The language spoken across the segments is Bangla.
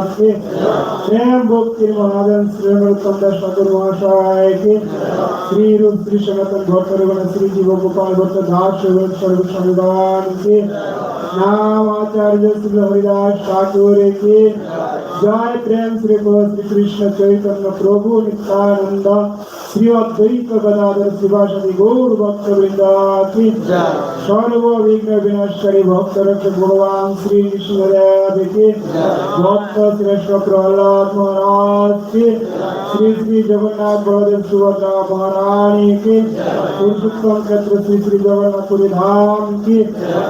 നാഥനാഥ്യേ ശ്രേയംഭോക്തി മഹാദൻ ശ്രീമൃത്തന്റെ ശതുർമാഷായക്ക് ശ്രീരും ശ്രീ ശമതൻ ഭക്തരുഗണ ശ്രീ ജീവഗോപാൽ ഭക്ത ദാക്ഷവിഭാൻക്ക് नामाचार्य श्री हरिदास ठाकुर की जय प्रेम श्री श्री कृष्ण चैतन्य प्रभु नित्यानंद শ্রীঅদ্বৈত গদাধর শিবাসী গৌর ভক্তবৃন্দাকি সর্ববিঘ্ন বিনাশকারী ভক্তরস ভগবান শ্রী বিষ্ণুদেবকে ভক্ত শ্রেষ্ঠ প্রহ্লাদ মহারাজকে শ্রী শ্রী জগন্নাথ বলদেব সুভদ্রা মহারানীকে পুরুষোত্তম ক্ষেত্র শ্রী শ্রী জগন্নাথপুরী ধামকে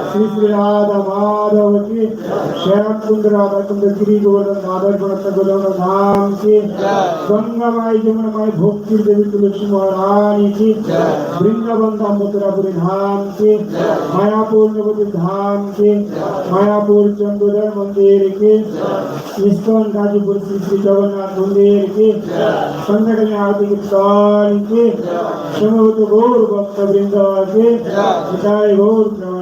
শ্রী শ্রী রাধা মাধবকে শ্যাম সুন্দর রাধা কুন্দর গিরি গোবর্ধন ভক্তির দেবী নৃসিংহারায়ণী বৃন্দাবন দামোদরাপুরী ধাম কে মায়াপুর নবদীপ ধাম কে মায়াপুর চন্দ্রোদয় মন্দির কে ইস্কন গাজীপুর শ্রী শ্রী জগন্নাথ মন্দির কে সন্ধ্যাকালীন আরতি কীর্তন কে সমবেত গৌর ভক্ত বৃন্দ কে জয় গৌর প্রমাণ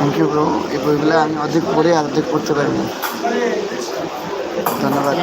থ্যাংক ইউ ব্রো এই বইগুলো আমি অধিক পড়ে আর অর্ধেক পড়তে পারি না ধন্যবাদ